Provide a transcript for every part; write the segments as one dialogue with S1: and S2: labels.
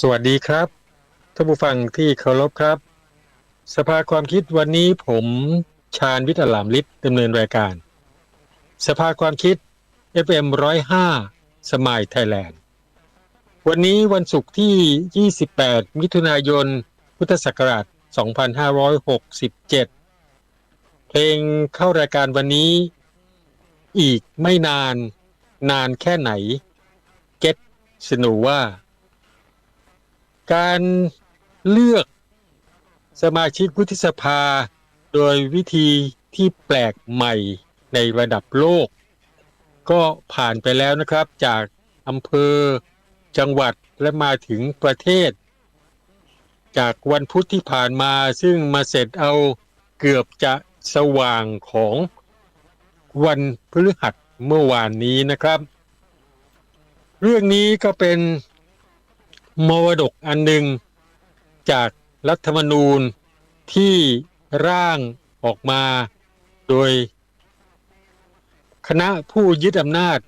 S1: สวัสดีครับท่านผู้ฟังที่เคารพครับ สภาความคิดวันนี้ผมชาญวิทย์ลามฤทธิ์ดำเนินรายการ สภาความคิด FM 105 สมายไทยแลนด์ วันนี้วันศุกร์ที่ 28 มิถุนายน พุทธศักราช 2567 เพลงเข้ารายการวันนี้ อีกไม่นาน นานแค่ไหน เก็ตสนูว่า การเลือกสมาชิกวุฒิสภา โดยวิธีที่แปลกใหม่ในระดับโลก ก็ผ่านไปแล้วนะครับจากอำเภอ จังหวัดและมาถึงประเทศ จากวันพุธที่ผ่านมาซึ่งมาเสร็จเอาเกือบจะสว่างของวันพฤหัสเมื่อวานนี้นะครับ เรื่องนี้ก็เป็น มรดกอันหนึ่งจากรัฐธรรมนูญที่ร่างออกมาโดย คณะผู้ยึดอำนาจ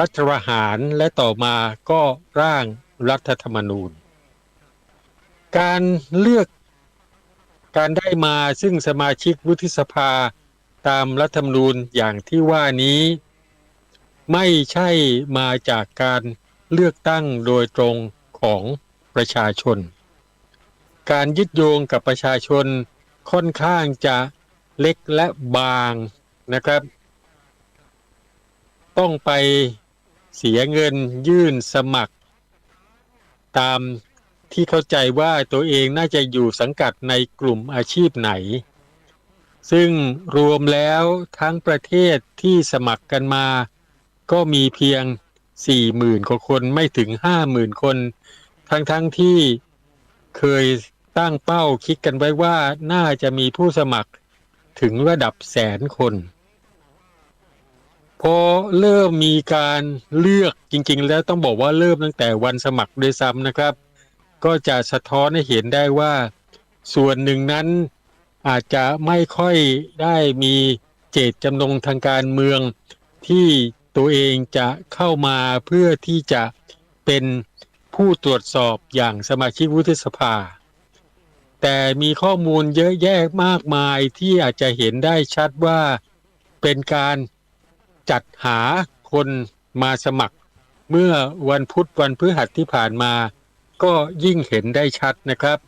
S1: รัฐประหารและต่อมาก็ร่างรัฐธรรมนูญ การเลือกการได้มาซึ่งสมาชิกวุฒิสภาตามรัฐธรรมนูญอย่างที่ว่านี้ ไม่ใช่มาจากการเลือกตั้งโดยตรง ของประชาชน การยึดโยงกับประชาชนค่อนข้างจะเล็กและบางนะครับ ต้องไปเสียเงินยื่นสมัคร ตามที่เข้าใจว่าตัวเองน่าจะอยู่สังกัดในกลุ่มอาชีพไหน ซึ่งรวมแล้วทั้งประเทศที่สมัครกันมา ก็มีเพียง 40,000กว่าคนไม่ถึง50,000คน ทั้งๆทที่เคยตั้งเป้าคิดกันไว้ว่าน่าจะมีผู้สมัครถึงระดับแสนคน พอเริ่มมีการเลือกจริง ๆ แล้วต้องบอกว่าเริ่มตั้งแต่วันสมัครด้วยซ้ำนะครับ ก็จะสะท้อนให้เห็นได้ว่า ส่วนหนึ่งนั้นอาจจะไม่ค่อยได้มีเจตจำนงทางการเมืองที่ ตัวเองจะเข้ามาเพื่อที่จะเป็นผู้ตรวจสอบอย่างสมาชิกวุฒิสภา แต่มีข้อมูลเยอะแยะมากมายที่อาจจะเห็นได้ชัดว่าเป็นการจัดหาคนมาสมัคร เมื่อวันพุธวันพฤหัสที่ผ่านมา ก็ยิ่งเห็นได้ชัดนะครับ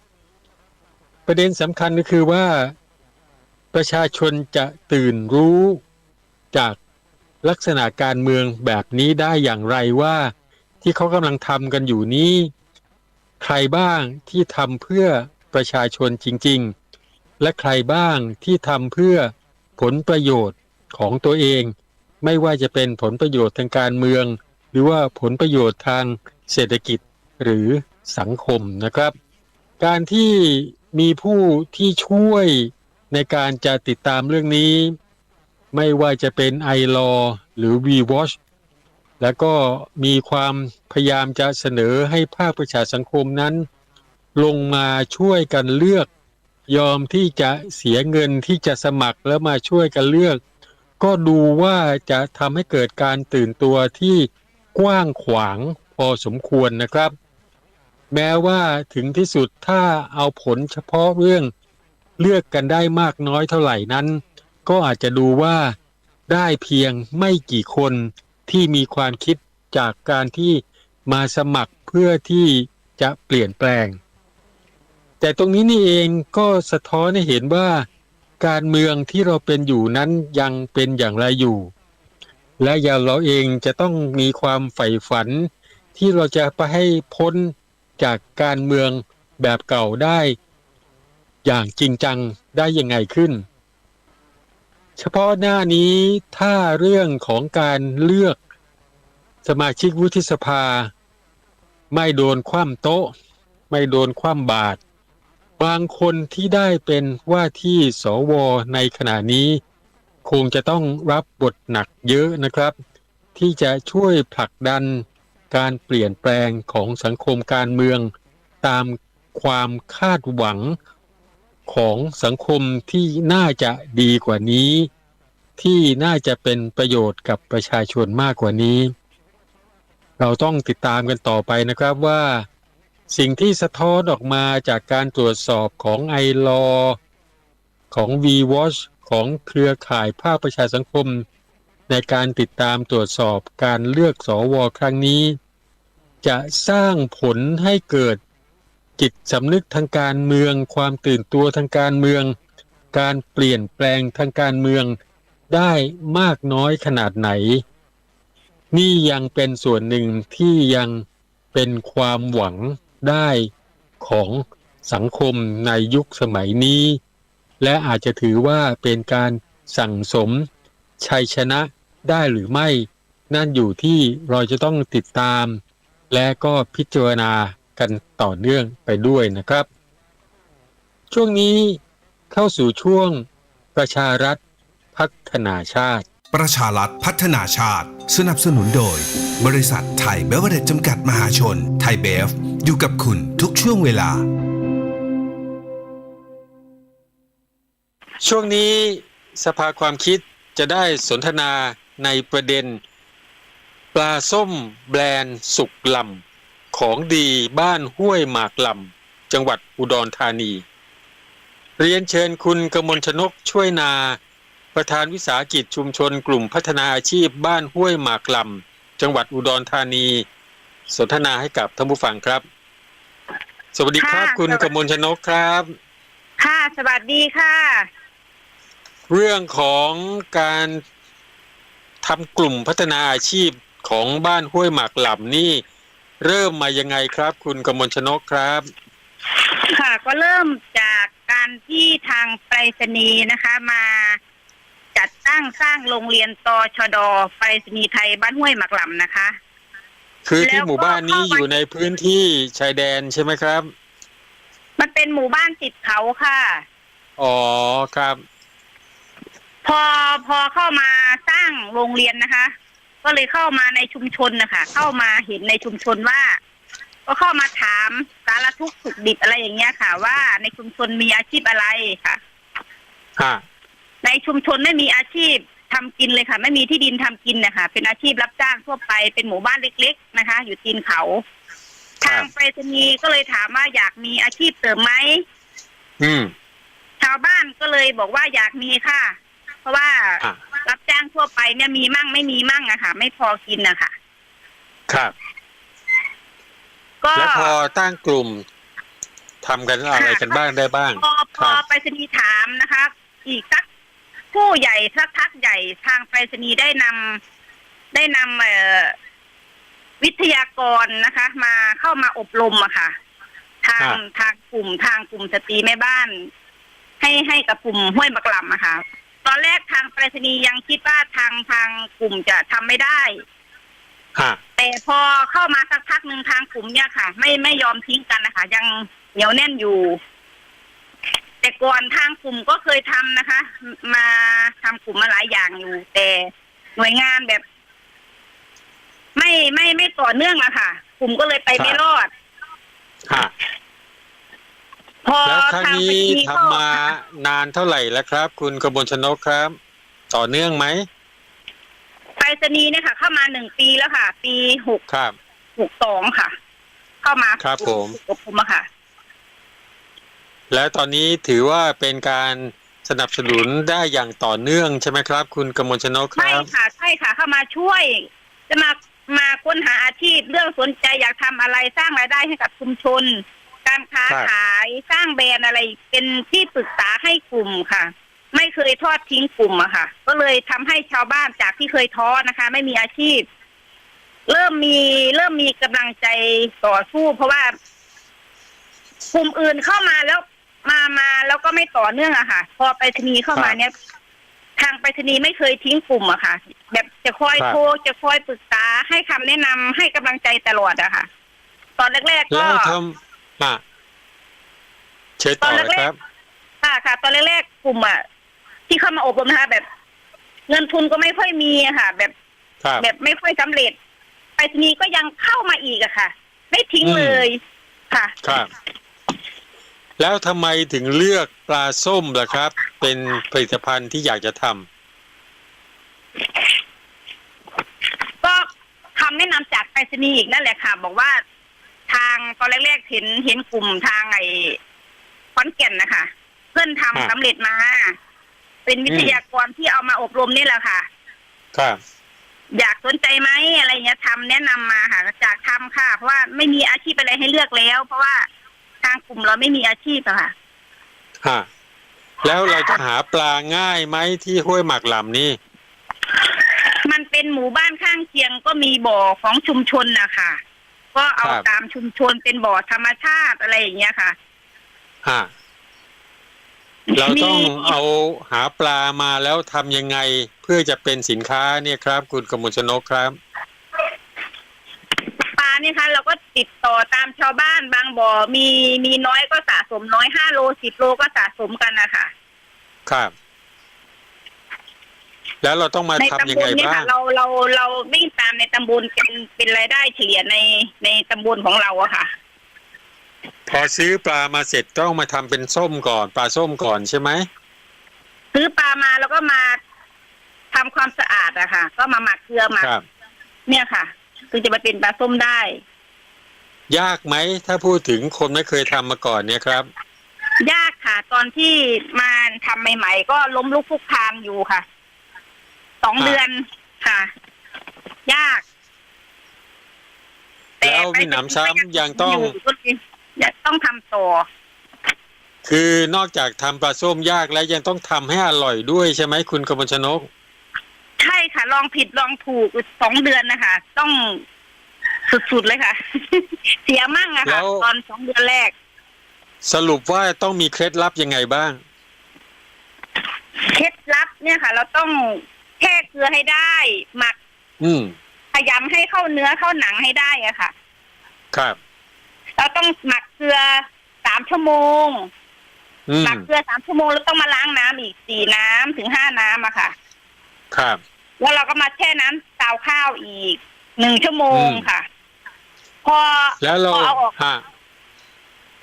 S1: ประเด็นสำคัญก็คือว่า ประชาชนจะตื่นรู้จาก ลักษณะการเมืองแบบนี้ได้อย่างไรว่า ที่เขากำลังทำกันอยู่นี้ ใครบ้างที่ทำเพื่อประชาชนจริง ๆ และใครบ้างที่ทำเพื่อผลประโยชน์ของตัวเอง ไม่ว่าจะเป็นผลประโยชน์ทางการเมือง หรือว่าผลประโยชน์ทางเศรษฐกิจหรือสังคมนะครับ การที่มีผู้ที่ช่วยในการจะติดตามเรื่องนี้ ไม่ว่าจะเป็นไอรอหรือ VWatch แล้วก็มีความพยายามจะเสนอให้ภาคประชาสังคมนั้น ลงมาช่วยกันเลือก ยอมที่จะเสียเงินที่จะสมัครแล้วมาช่วยกันเลือก ก็ดูว่าจะทำให้เกิดการตื่นตัวที่กว้างขวางพอสมควรนะครับ แม้ว่าถึงที่สุดถ้าเอาผลเฉพาะเรื่องเลือกกันได้มากน้อยเท่าไหร่นั้น ก็อาจจะดูว่าได้เพียงไม่กี่คนที่มีความคิดจากการที่มาสมัครเพื่อที่จะเปลี่ยนแปลง แต่ตรงนี้นี่เองก็สะท้อนให้เห็นว่า การเมืองที่เราเป็นอยู่นั้นยังเป็นอย่างไรอยู่ และอย่างเราเองจะต้องมีความใฝ่ฝัน ที่เราจะไปให้พ้นจากการเมืองแบบเก่าได้ อย่างจริงจังได้ยังไงขึ้น เฉพาะหน้านี้ถ้าเรื่องของการเลือกสมาชิกวุฒิสภา ไม่โดนคว่ำโต๊ะ ไม่โดนคว่ำบาตรบางคนที่ได้เป็นว่าที่สวในขณะนี้ คงจะต้องรับบทหนักเยอะนะครับ ที่จะช่วยผลักดันการเปลี่ยนแปลงของสังคมการเมืองตามความคาดหวัง ของสังคมที่น่าจะดีกว่านี้ ที่น่าจะเป็นประโยชน์กับประชาชนมากกว่านี้ เราต้องติดตามกันต่อไปนะครับว่า สิ่งที่สะท้อนออกมาจากการตรวจสอบของไอรอของ V-Watch ของเครือข่ายภาคประชาสังคม ในการติดตามตรวจสอบการเลือกสอวอครั้งนี้ จะสร้างผลให้เกิด จิตสำนึกทางการเมือง ความตื่นตัวทางการเมือง การเปลี่ยนแปลงทางการเมืองได้มากน้อยขนาดไหน นี่ยังเป็นส่วนหนึ่งที่ยังเป็นความหวังได้ของสังคมในยุคสมัยนี้ และอาจจะถือว่าเป็นการสั่งสมชัยชนะได้หรือไม่ นั่นอยู่ที่เราจะต้องติดตาม และก็พิจารณา กันต่อเนื่องไปด้วยนะครับ ช่วงนี้เข้าสู่ช่วงประชารัฐพัฒนาชาติ
S2: ประชารัฐพัฒนาชาติ สนับสนุนโดย บริษัทไทยเบเวอร์เรจจำกัดมหาชน ไทยเบฟ อยู่กับคุณทุกช่วงเวลา
S1: ช่วงนี้สภาความคิดจะได้สนทนาในประเด็น ปลาส้มแบรนด์สุกลำ ของดีบ้านห้วยหมากลำจังหวัดอุดรธานี เรียนเชิญคุณกมลชนกช่วยนา ประธานวิสาหกิจชุมชนกลุ่มพัฒนาอาชีพบ้านห้วยหมากลำจังหวัดอุดรธานี สนทนาให้กับท่านผู้ฟังครับ สวัสดีครับ
S3: ค่ะ
S1: คุณ
S3: สวัสดี
S1: กมลชนกครับ
S3: ค่ะ สวัสดีค่ะ
S1: เรื่องของการทำกลุ่มพัฒนาอาชีพของบ้านห้วยหมากหล่ำนี่ เริ่มมายังไงครับ คุณกมลชนกครับ
S3: ค่ะก็เริ่มจากการที่ทางไปรษณีย์นะคะ มาจัดตั้งสร้างโรงเรียนตชดไปรษณีย์ไทยบ้านห้วยหมักหล่ำนะคะ
S1: คือที่
S3: แล้วก็
S1: หมู่บ้านนี้
S3: เข้ามา
S1: อยู่ในพื้นที่ชายแดนใช่ไหมครับ
S3: มันเป็นหมู่บ้านติดเขาค่ะ
S1: อ๋อครับ
S3: พอพอเข้ามาสร้างโรงเรียนนะคะ ก็เลยเข้ามาในชุมชนนะคะเข้ามาเห็นในชุมชนว่า ก็เข้ามาถามสารทุกข์สุขดิบอะไรอย่างเงี้ยค่ะ ว่าในชุมชนมีอาชีพอะไรค่ะ
S1: ฮะ
S3: ในชุมชนไม่มีอาชีพทำกินเลยค่ะ ไม่มีที่ดินทำกินนะคะเป็นอาชีพรับจ้างทั่วไปเป็นหมู่บ้านเล็ก ๆ นะคะ อยู่ตีนเขา
S1: ครั
S3: ทาง
S1: บ
S3: ไปรษณีย์ก็เลยถามว่าอยากมีอาชีพเสริมไหม
S1: อืม
S3: ชาวบ้านก็เลยบอกว่าอยากมีค่ะ เพราะว่า
S1: อะ
S3: รับจ้างทั่วไปเนี่ยมีมั่งไม่มีมั่งอะค่ะ ไม่พอกินอะค่ะ
S1: ครับ
S3: ก็
S1: แล้วพอตั้งกลุ่มทำกันอะไรกันบ้างได้บ้าง
S3: พอพ
S1: ครั
S3: อบ ไปรษณีย์ถามนะคะ อีกสักผู้ใหญ่สักพักใหญ่ทางไปรษณีย์ได้นำได้นำเอ่อวิทยากรนะคะ มาเข้ามาอบรมอะค่ะ ทาง
S1: ครับ
S3: ทางกลุ่มทางกลุ่มสตรีแม่บ้าน ให้ให้กับกลุ่มห้วยมะกล่ำอะค่ะ ตอนแรกทางไปรษณีย์ยังคิดว่าทางทางกลุ่มจะทำไม่ได้
S1: ฮะ
S3: แต่พอเข้ามาสักพักหนึ่งทางกลุ่มเนี่ยค่ะ ไม่ไม่ยอมทิ้งกันนะคะ ยังเหนียวแน่นอยู่ แต่ก่อนทางกลุ่มก็เคยทำนะคะ มาทำกลุ่มมาหลายอย่างอยู่ แต่หน่วยงานแบบ ไม่ไม่ไม่ต่อเนื่องอะค่ะ กลุ่มก็เลยไปไม่รอด
S1: ฮะ
S3: พอ
S1: แล้วครั้ง
S3: ทาง
S1: นี้
S3: ไปรษณีย์
S1: ทำ
S3: ก็
S1: มานานเท่าไหร่แล้วครับ คุณกมลชนกครับ ต่อเนื่องไหม
S3: ไปรษณีย์เนี่ยค่ะ เข้ามาหนึ่งปีแล้วค่ะ ปีหก
S1: ครับ
S3: หกสองค่ะ เข้ามา
S1: ครับผม
S3: อบรมอะค่ะ
S1: แล้วตอนนี้ถือว่าเป็นการสนับสนุนได้อย่างต่อเนื่องใช่ไหมครับ คุณกมลชนกค
S3: ใช่
S1: รับ
S3: ค่ะ ใช่ค่ะ เข้ามาช่วย จะมามาค้นหาอาชีพเรื่องสนใจอยากทำอะไรสร้างรายได้ให้กับชุมชน การค้า
S1: ครับ
S3: ขายสร้างแบรนด์อะไรเป็นที่ปรึกษาให้กลุ่มค่ะ ไม่เคยทอดทิ้งกลุ่มอะค่ะ ก็เลยทำให้ชาวบ้านจากที่เคยท้อนะคะ ไม่มีอาชีพ เริ่มมีเริ่มมีกำลังใจต่อสู้เพราะว่ากลุ่มอื่นเข้ามาแล้วมามาแล้วก็ไม่ต่อเนื่องอะค่ะ พอไปรษณีย์เข้ามา
S1: ครับ
S3: เนี่ย ทางไปรษณีย์ไม่เคยทิ้งกลุ่มอะค่ะ แบบจะคอย
S1: ครับ
S3: โทรจะคอยปรึกษาให้คำแนะนำให้กำลังใจตลอดอะค่ะ ตอนแรกๆก็
S1: แล้วทำ อะเชิญต่อเลยครับ
S3: ค่ะค่ะ ตอนแรกๆกลุ่มอะที่เข้ามาอบรมนะคะแบบ เงินทุนก็ไม่ค่อยมีอะค่ะ แบบ
S1: ครับ
S3: แบบไม่ค่อยสำเร็จ ไปรษณีย์ก็ยังเข้ามาอีกอะค่ะ ไม่ทิ้ง
S1: อืม
S3: เลยค่ะ
S1: ครับ แล้วทำไมถึงเลือกปลาส้มล่ะครับ เป็นผลิตภัณฑ์ที่อยากจะทำ
S3: ก็คำแนะนำจากไปรษณีย์อีกนั่นแหละค่ะ บอกว่า ทางตอนแรกๆเห็นเห็นกลุ่มทางไอ้ขอนแก่นนะคะ เพื่อนทำ
S1: ครับ
S3: สำเร็จมา เป็นวิทยากรที่เอามาอบรมนี่แหละค่ะ
S1: ครับ
S3: อยากสนใจไหมอะไรเงี้ยทำแนะนำมาค่ะจากทำค่ะ เพราะว่าไม่มีอาชีพอะไรให้เลือกแล้ว เพราะว่าทางกลุ่มเราไม่มีอาชีพอะค่ะ
S1: ฮะ แล้วเราจะหาปลาง่ายไหมที่ห้วยหมากหลำนี่
S3: มันเป็นหมู่บ้านข้างเคียงก็มีบ่อของชุมชนนะคะ ก็เอา
S1: ครับ
S3: ตามชุมชนเป็นบ่อธรรมชาติอะไรอย่างเงี้ยค่ะ
S1: ฮะเราต้อง
S3: มี
S1: เอาหาปลามาแล้วทำยังไงเพื่อจะเป็นสินค้าเนี่ยครับ คุณกมลชนกครับ
S3: ปลาเนี่ยค่ะเราก็ติดต่อตามชาวบ้านบางบ่อมีมีน้อยก็สะสมน้อยห้าโลสิบโลก็สะสมกันนะคะ
S1: ครับ แล้วเราต้องมา
S3: ใน
S1: ทำ
S3: ตำ
S1: ยัง
S3: บ
S1: ไง
S3: ลเนี่ย
S1: บ้า
S3: ค่ะ
S1: ง
S3: เราเราเราวิ่งตามในตำบลเป็นเป็นรายได้เฉลี่ยในในตำบลของเราอะค่ะ
S1: พอซื้อปลามาเสร็จต้องมาทำเป็นส้มก่อนปลาส้มก่อนใช่ไหม
S3: ซื้อปลามาแล้วก็มาทำความสะอาดอะค่ะ ก็มาหมักเกลือหมัก
S1: ครับ
S3: เนี่ยค่ะคือจะมาเป็นปลาส้มได้
S1: ยากไหมถ้าพูดถึงคนไม่เคยทำมาก่อนเนี่ยครับ
S3: ยากค่ะ ตอนที่มาทำใหม่ ๆ ก็ล้มลุกคลุกคลานอยู่ค่ะ สอง
S1: อ่า
S3: เดือนค่ะ ยาก
S1: แล้วมีหนำซ้ำยังต้อง
S3: ยู่ก็เลยยังต้องทำต่อ
S1: คือนอกจากทำปลาส้มยากแล้วยังต้องทำให้อร่อยด้วยใช่ไหมคุณกมลชนก
S3: ใช่ค่ะ ลองผิดลองถูกสองเดือนนะคะ ต้องสุดๆเลยค่ะ เสียมั่งอะ
S1: แล้
S3: ค่ะ
S1: ว
S3: ตอนสองเดือนแรก
S1: สรุปว่าต้องมีเคล็ดลับยังไงบ้าง
S3: เคล็ดลับเนี่ยค่ะ เราต้อง แช่เกลือให้ได้ หมัก
S1: อืม
S3: พยายามให้เข้าเนื้อเข้าหนังให้ได้อะค่ะ
S1: ครับ
S3: เราต้องหมักเกลือสามชั่วโมง
S1: อื
S3: หมั
S1: ม
S3: กเกลือสามชั่วโมงแล้วต้องมาล้างน้ำอีกสี่น้ำถึงห้าน้ำอะค่ะ
S1: ครับ
S3: แล้วเราก็มาแช่น้ำซาวข้าวอีกหนึ่งชั่วโมง
S1: อืม
S3: ค่ะ พอ
S1: แล้วเรา
S3: พอเอาออก
S1: ฮะ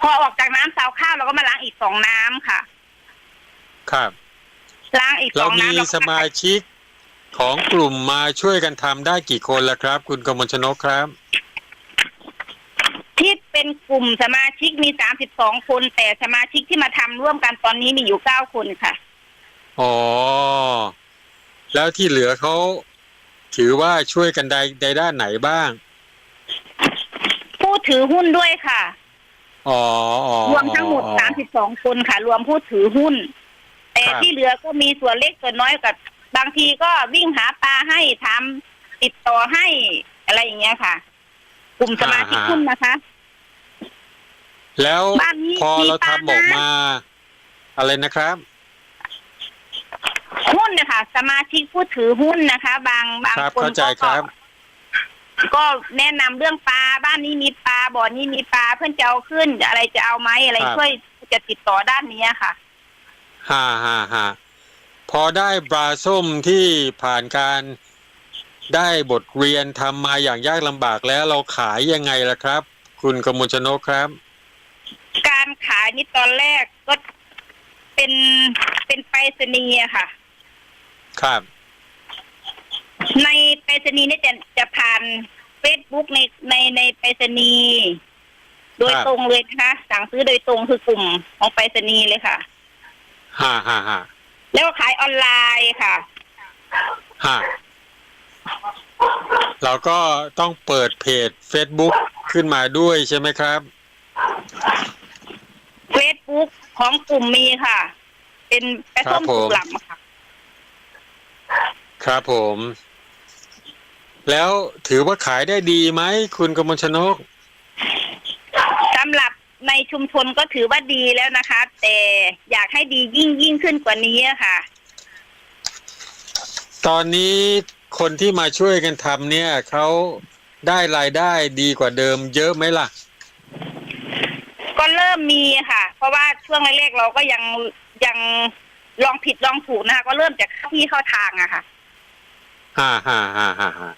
S3: พอออกจากน้ำซาวข้าวเราก็มาล้างอีกสองน้ำค่ะ
S1: ครับ
S3: ล้างอีกส
S1: เรา
S3: อง
S1: มี
S3: น้ำแล้วก็
S1: สมาชิก ของกลุ่มมาช่วยกันทำได้กี่คนละครับ คุณกมลชนกครับ
S3: ที่เป็นกลุ่มสมาชิกมีสามสิบสองคน แต่สมาชิกที่มาทำร่วมกันตอนนี้มีอยู่เก้าคนค่ะ
S1: อ๋อ แล้วที่เหลือเขาถือว่าช่วยกันในในด้านไหนบ้าง
S3: ผู้ถือหุ้นด้วยค่ะ
S1: อ๋ออ๋อ
S3: รวมทั้งหมด
S1: อ๋อ
S3: สามสิบสองคนค่ะ รวมผู้ถือหุ้น แต่
S1: ครับ
S3: ที่เหลือก็มีส่วนเล็กส่วนน้อยกับ บางทีก็วิ่งหาปลาให้ทำติดต่อให้อะไรอย่างเงี้ยค่ะ กลุ่มสมาชิกหุ้นนะคะ
S1: แล้ว
S3: บ้านนี้
S1: พอ
S3: มี
S1: เรา
S3: ปลา
S1: ทำออก
S3: นะ
S1: มา อะไรนะครับ
S3: หุ้นนะคะสมาชิกผู้ถือหุ้นนะคะ บางบาง
S1: ครับ
S3: คน
S1: เข้าใจ
S3: ก็
S1: ครับ
S3: ก็แนะนำเรื่องปลาบ้านนี้มีปลาบ่อนี้มีปลาเพื่อนจะเอาขึ้นอะไรจะเอาไหมอะไร
S1: ครับ
S3: ช่วยจะติดต่อด้านนี้ค่ะ
S1: ฮ่าฮ่าฮ่า พอได้ปลาส้มที่ผ่านการได้บทเรียนทำมาอย่างยากลำบากแล้วเราขายยังไงล่ะครับ คุณกมลชนกครับ
S3: การขายนี่ตอนแรกก็เป็นเป็นไปรษณีย์อะค่ะ
S1: ครับ
S3: ในไปรษณีย์นี่จะจะผ่านเฟซบุ๊กในในในไปรษณีย์โดย
S1: ครับ
S3: ตรงเลยนะคะสั่งซื้อโดยตรงคือกลุ่มของไปรษณีย์เลยค่ะ
S1: ฮ่าฮ่าฮ่า
S3: แล้วก็ขายออนไลน์ค่ะ
S1: ฮ่าเราก็ต้องเปิดเพจ Facebook ขึ้นมาด้วยใช่ไหมครับ
S3: เฟซบุ๊กของกลุ่มมีค่ะ เป็นแปะส้ม
S1: ครับผม
S3: สุกหลับค่ะ
S1: ครับผม แล้วถือว่าขายได้ดีไหมคุณกมลชนก
S3: สำหรับ ในชุมชนก็ถือว่าดีแล้วนะคะ แต่อยากให้ดียิ่งยิ่งขึ้นกว่านี้อะค่ะ
S1: ตอนนี้คนที่มาช่วยกันทำเนี่ยเขาได้รายได้ดีกว่าเดิม เยอะไหมล่ะ
S3: ก็เริ่มมีค่ะ เพราะว่าช่วงแรกๆเราก็ยังยังลองผิดลองถูกนะคะ ก็เริ่มจากเข้าที่เข้าทางอะค่ะ
S1: ฮ่าฮ่าฮ่าฮ่าฮ่า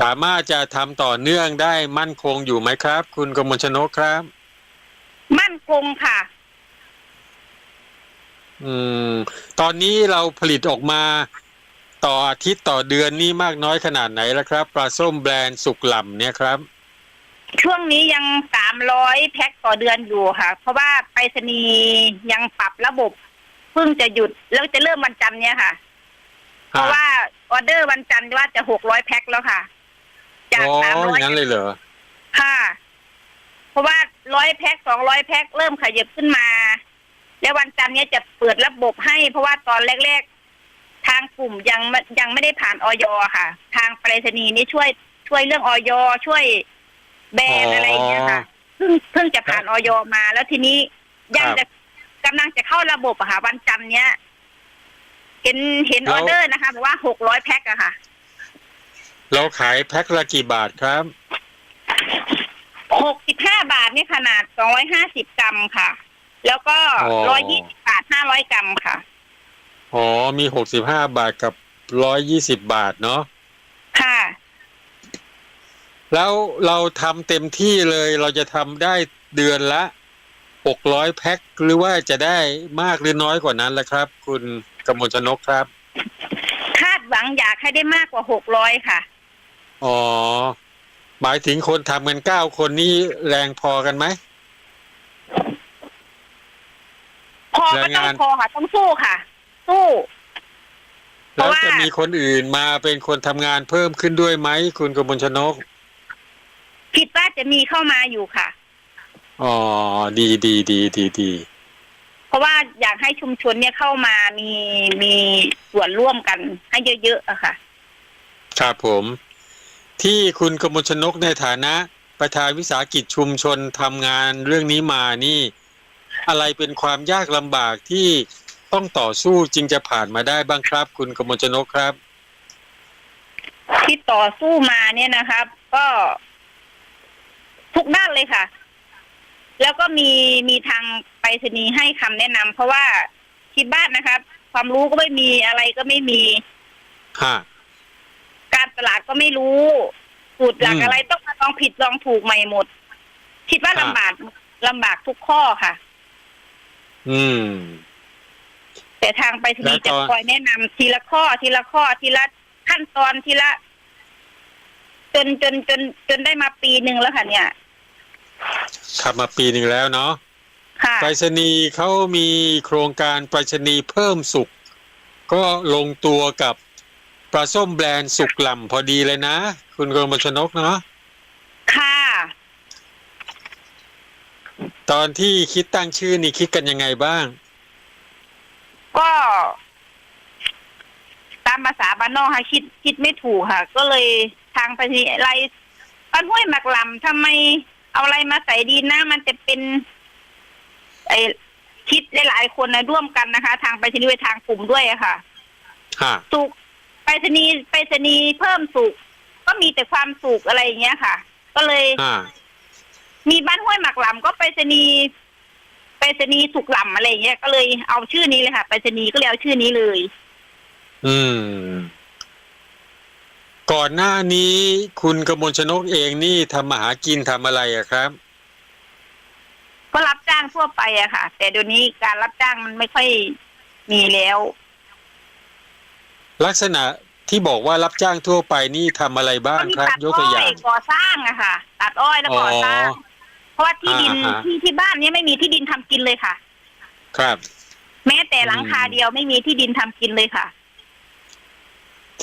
S1: สามารถจะทำต่อเนื่องได้มั่นคงอยู่ไหมครับ คุณกมลชนกครับ
S3: มั่นคงค่ะ
S1: อืม ตอนนี้เราผลิตออกมาต่ออาทิตย์ต่อเดือนนี่มากน้อยขนาดไหนแล้วครับปลาส้มแบรนด์สุกหล่ำเนี่ยครับ
S3: ช่วงนี้ยังสามร้อยแพ็คต่อเดือนอยู่ค่ะ เพราะว่าไปรษณีย์ยังปรับระบบเพิ่งจะหยุดแล้วจะเริ่มวันจันทร์เนี่ยค่ะ เพราะว่าออเดอร์วันจันทร์ว่าจะหกร้อยแพ็คแล้วค่ะ จาก
S1: อ๋อ
S3: สามร้อย
S1: อย่างนั้นเลยเหรอ
S3: ค่ะ เพราะว่าร้อยแพ็คสองร้อยแพ็คเริ่มขยับขึ้นมา แล้ววันจันทร์เนี้ยจะเปิดระบบให้ เพราะว่าตอนแรก ๆ ทางกลุ่มยังไม่ยังไม่ได้ผ่านออยค่ะ ทางไปรษณีย์นี่ช่วยช่วยเรื่องออยช่วยแบรนด์อะไรอย่างเงี้ยค่ะเพิ่งเพิ่งจะผ่านออยมา แล้วทีนี้ยัง
S1: ครับ
S3: จะกำลังจะเข้าระบบอะค่ะ วันจันทร์เนี้ย เห็นเห็น
S1: แล้
S3: อ
S1: ว
S3: อเดอร์นะคะบอกว่าหกร้อยแพ็คอะค่ะ
S1: เราขายแพ็คละกี่บาทครับ
S3: หกสิบห้าบาทนี่ขนาดสองร้อยห้าสิบกรัมค่ะ แล้วก็
S1: อ๋
S3: ร้
S1: อ
S3: อ ยยี่สิบบาทห้าร้อยกรัมค่ะ
S1: อ๋อมีหกสิบห้าบาทกับร้อยยี่สิบบาทเนาะ
S3: ค่ะ
S1: แล้วเราทำเต็มที่เลยเราจะทำได้เดือนละหกร้อยแพ็คหรือว่าจะได้มากหรือน้อยกว่านั้นล่ะครับ คุณกมลชนกครับ
S3: คาดหวังอยากให้ได้มากกว่าหกร้อยค่ะ
S1: อ๋อ หมายถึงคนทำกันเก้าคนนี่แรงพอกันไหม
S3: พอก็
S1: แรง
S3: ต้อง
S1: งาน
S3: พอค่ะ ต้องสู้ค่ะ สู้ เพ
S1: แล้ว
S3: ราะว่า
S1: จะมีคนอื่นมาเป็นคนทำงานเพิ่มขึ้นด้วยไหมคุณกมลชนก
S3: คิดว่าจะมีเข้ามาอยู่ค่ะ
S1: อ๋อ ดีดีดีดีดี
S3: เพราะว่าอยากให้ชุมชนเนี่ยเข้ามามีมีส่วนร่วมกันให้เยอะๆอะค่ะ
S1: ครับผม ที่คุณกมลชนกในฐานะประธานวิสาหกิจชุมชนทำงานเรื่องนี้มานี่ อะไรเป็นความยากลำบากที่ต้องต่อสู้จึงจะผ่านมาได้บ้างครับ คุณกมลชนกครับ
S3: ที่ต่อสู้มาเนี่ยนะครับ ก็ทุกด้านเลยค่ะ แล้วก็มีมีทางไปรษณีย์ให้คำแนะนำเพราะว่าที่บ้านนะครับ ความรู้ก็ไม่มีอะไรก็ไม่มี
S1: ฮะ
S3: การตลาดก็ไม่รู้สูตรหลัก
S1: อืม
S3: อะไรต้องมาลองผิดลองถูกใหม่หมด คิดว่า
S1: ครับ
S3: ลำบากลำบากทุกข้อค่ะ
S1: อืม
S3: แต่ทางไปรษณีย์
S1: แล้ว
S3: จะ
S1: ตอน
S3: คอยแนะนำทีละข้อทีละข้อทีละขั้นตอนทีละ จนจนจน จนได้มาปีหนึ่งแล้วค่ะ เนี่ย
S1: ทำมาปีหนึ่งแล้วเนาะ
S3: ค่ะ
S1: ไปรษณีย์เขามีโครงการไปรษณีย์เพิ่มสุข ก็ลงตัวกับ ปลาส้มแบรนด์สุกหล่ำพอดีเลยนะ คุณกมลชนกเนาะ
S3: ค่ะ
S1: ตอนที่คิดตั้งชื่อนี่คิดกันยังไงบ้าง
S3: ก็ ตามภาษาบ้านนอกค่ะคิดคิดไม่ถูกค่ะ ก็เลยทางไปรษณีย์อะไรบ้านห้วยหมักลำทำไมเอาอะไรมาใส่ดีนะ มันจะเป็น ไอคิดหลายๆคนนะร่วมกันนะคะ ทางไปรษณีย์ไปทางกลุ่มด้วยอะค่ะ
S1: ฮะ
S3: สุก ไปรษณีย์ไปรษณีย์เพิ่มสุกก็มีแต่ความสุขอะไรอย่างเงี้ยค่ะ ก็เลย
S1: ฮะ
S3: มีบ้านห้วยหมักหลำก็ไปรษณีย์ไปรษณีย์สุกหลำอะไรอย่างเงี้ยก็เลยเอาชื่อนี้เลยค่ะไปรษณีย์ก็เลยเอาชื่อนี้เลย
S1: อืม ก่อนหน้านี้คุณกมลชนกเองนี่ทำมาหากินทำอะไรอะครับ
S3: ก็รับจ้างทั่วไปอะค่ะ แต่เดี๋ยวนี้การรับจ้างมันไม่ค่อยมีแล้ว
S1: ลักษณะที่บอกว่ารับจ้างทั่วไปนี่ทำอะไรบ้าง
S3: ก็มี
S1: ครับ
S3: ตัด
S1: ยกตัวอ
S3: อ้อย่างยก่อสร้างอะค่ะ ตัดอ้อยแล้วก่อสร้าง
S1: อ๋อ
S3: เพราะว่าที่ดิน
S1: อ่าฮะ
S3: ที่ที่บ้านเนี้ไม่มีที่ดินทำกินเลยค่ะ
S1: ครับ
S3: แม้แต่หลังคา
S1: อืม
S3: เดียวไม่มีที่ดินทำกินเลยค่ะ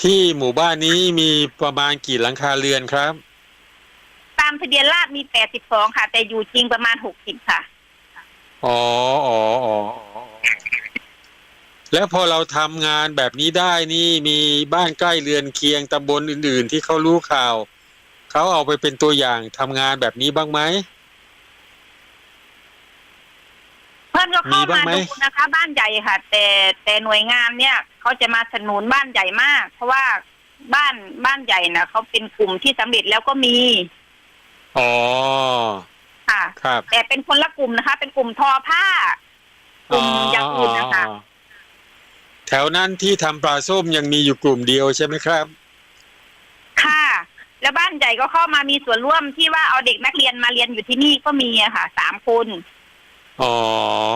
S1: ที่หมู่บ้านนี้มีประมาณกี่หลังคาเรือนครับ
S3: ตามทะเบียนราษฎร์มีแปดสิบสองค่ะ แต่อยู่จริงประมาณหกสิบค่ะ
S1: อ๋ออ๋ออ๋ออ๋อ แล้วพอเราทำงานแบบนี้ได้นี่มีบ้านใกล้เรือนเคียงตำบลอื่น ๆ ที่เขารู้ข่าวเขาเอาไปเป็นตัวอย่างทำงานแบบนี้บ้างไหม
S3: เพื่อนก็เข้า
S1: มีบ้ามา
S3: ง
S1: ไหม
S3: ดูนะคะ บ้านใหญ่ค่ะ แต่แต่หน่วยงานเนี่ยเขาจะมาสนุนบ้านใหญ่มาก เพราะว่าบ้านบ้านใหญ่นะเขาเป็นกลุ่มที่สำเร็จแล้วก็มี
S1: อ๋อ
S3: ค่ะ
S1: ครับ
S3: แต่เป็นคนละกลุ่มนะคะ เป็นกลุ่มทอผ้ากลุ่มอย่างอื่นนะคะ
S1: อ๋อ แถวนั้นที่ทำปลาส้มยังมีอยู่กลุ่มเดียวใช่ไหมครับ
S3: ค่ะ แล้วบ้านใหญ่ก็เข้ามามีส่วนร่วมที่ว่าเอาเด็กนักเรียนมาเรียนอยู่ที่นี่ก็มีอะค่ะสามคน
S1: อ๋อ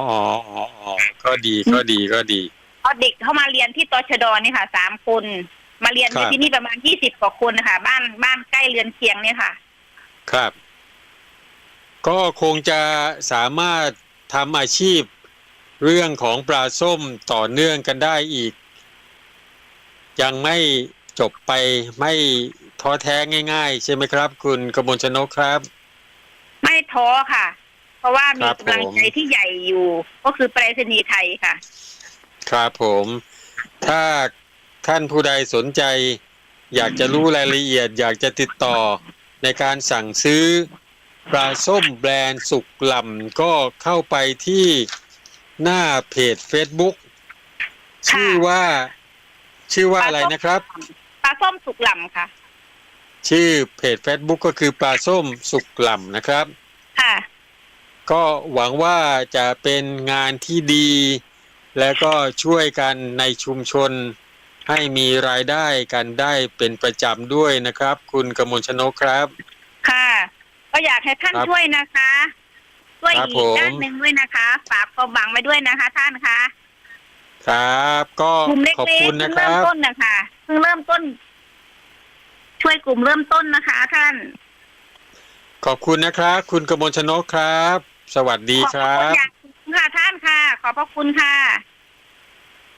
S1: อ๋ออ๋ออ๋อก็ดีก็ดีก็ดี
S3: เอาเด็กเข้ามาเรียนที่ตชดนี่ค่ะสามคน มาเรียน
S1: ครั
S3: อยู่
S1: บ
S3: ที่นี่ประมาณยี่สิบกว่าคนนะคะบ้านบ้านใกล้เรือนเคียงเนี่ยค่ะ
S1: ครับ ก็คงจะสามารถทำอาชีพ เรื่องของปลาส้มต่อเนื่องกันได้อีก ยังไม่จบไปไม่ท้อแท้ง่าย ๆ ใช่ไหมครับ คุณกมลชนกครับ
S3: ไม่ท้อค่ะ เพราะว่ามี
S1: ครับ
S3: กำลังใจ
S1: ผม
S3: ที่ใหญ่อยู่ ก็คือไปรษณีย์ไทยค่ะ
S1: ครับผม ถ้าท่านผู้ใดสนใจ อยากจะรู้รายละเอียด อยากจะติดต่อในการสั่งซื้อปลาส้มแบรนด์สุกหล่ำก็เข้าไปที่ หน้าเพจ Facebook
S3: ค่ะ
S1: ชื่อว่า ชื่อว่าอะไรนะครับ
S3: ปลาส้มสุกหล่ำค่ะ
S1: ชื่อเพจ Facebook ก็คือปลาส้มสุกหล่ำนะครับ
S3: ค่ะ
S1: ก็หวังว่าจะเป็นงานที่ดี และก็ช่วยกันในชุมชน ให้มีรายได้กันได้เป็นประจำด้วยนะครับ คุณกมลชนกครับ
S3: ค่ะ ก็อยากให้ท่าน
S1: ครับ
S3: ช่วยนะคะ ช่วย
S1: ครับ
S3: อี
S1: ผ
S3: ก
S1: ม
S3: ด้านหนึ่งด้วยนะคะ ฝากความหวังไว้ด้วยนะคะ ท่านคะ
S1: ครับ ก็
S3: กลุ่มเล็ก
S1: ขอบ
S3: ๆ
S1: คุณ
S3: เพิ่
S1: นะ
S3: ง
S1: ค
S3: เริ่
S1: รั
S3: ม
S1: บ
S3: ต้นนะคะเพิ่งเริ่มต้น ช่วยกลุ่มเริ่มต้นนะคะ ท่าน
S1: ขอบคุณนะครับ คุณกมลชนกครับ สวัสดี
S3: ขอบ
S1: ค
S3: พระ
S1: รั
S3: คุณ
S1: บ
S3: อย่างสูงค่ะท่านค่ะ ขอบพระคุณค่ะ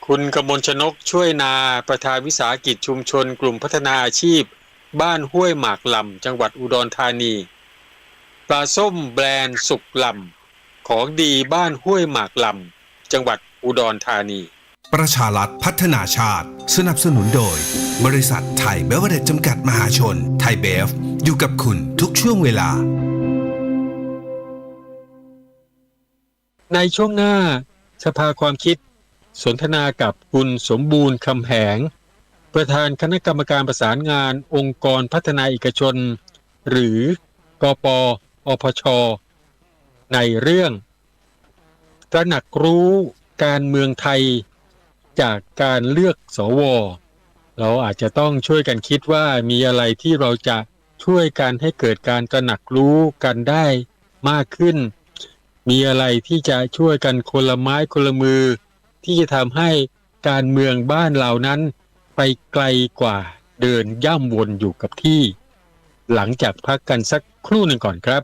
S1: คุณกมลชนกช่วยนาประธานวิสาหกิจชุมชน กลุ่มพัฒนาอาชีพ บ้านห้วยหมากลำจังหวัดอุดรธานีป ลาส้มแบรนด์สุกลำ ของดีบ้านห้วยหมากลำ จังหวัดอุดรธานี
S2: ประชารัฐพัฒนาชาติ สนับสนุนโดย บริษัทไทยเบเวอเรจจำกัดมหาชน ไทยเบฟ อยู่กับคุณทุกช่วงเวลา
S1: ในช่วงหน้าสภาความคิด สนทนากับคุณสมบูรณ์คำแหง ประธานคณะกรรมการประสานงานองค์กรพัฒนาเอกชน หรือกปอ อพช ในเรื่องตระหนักรู้การเมืองไทยจากการเลือกสว เราอาจจะต้องช่วยกันคิดว่ามีอะไรที่เราจะช่วยกันให้เกิดการตระหนักรู้กันได้มากขึ้น มีอะไรที่จะช่วยกันคนละไม้คนละมือ ที่จะทำให้การเมืองบ้านเรานั้น ไปไกลกว่าเดินย่ำวนอยู่กับที่ หลังจากพักกันสักครู่หนึ่งก่อนครับ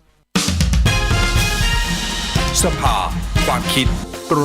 S2: สภา ความคิด